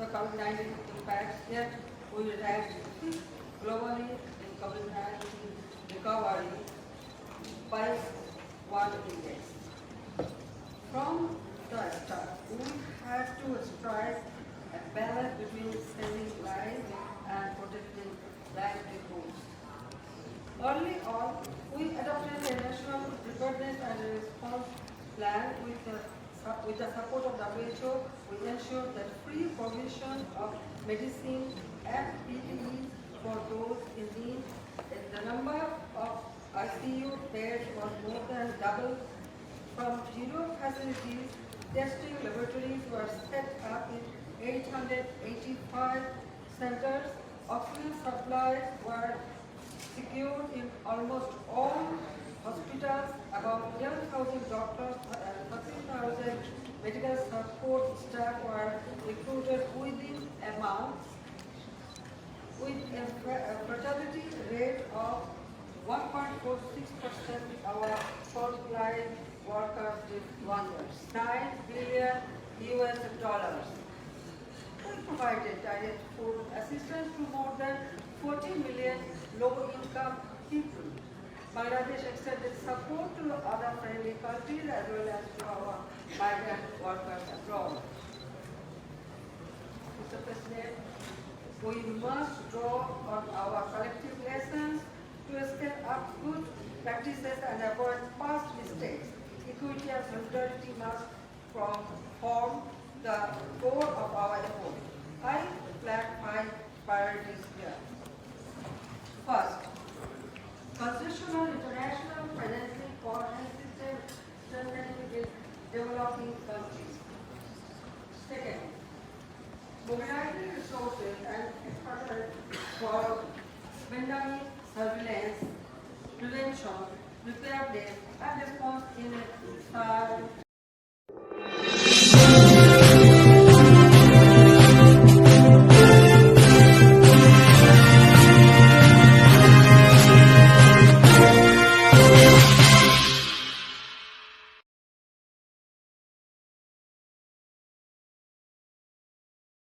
the COVID-19 impacts, yet we will act globally in COVID-19 recovery by one index. From the start, we had to strike a balance between saving lives and protecting livelihoods. Early on, we adopted a national preparedness and response plan with the, with the support of WHO. We ensured that free provision of medicine and PPE for those in need. The number of ICU beds was more than double. From zero facilities, testing laboratories were set up in 885 centers. Oxygen supplies were secured in almost all hospitals, about 11,000 doctors and 13,000 medical support staff were recruited within a month with a fa- a fertility rate of 1.46%, our frontline workers did wonders. 9 billion US dollars. We provided direct food assistance to more than 40 million low-income people. Bangladesh extended support to other friendly countries as well as to our migrant workers We must draw on our collective lessons to scale up good practices and avoid past mistakes. Equity and solidarity must from- form the core of our effort. I flag my priorities here. First, constitutional international financing for and system strengthening with developing countries. Second, resources and expertise for pandemic surveillance, prevention, preparedness, and response in a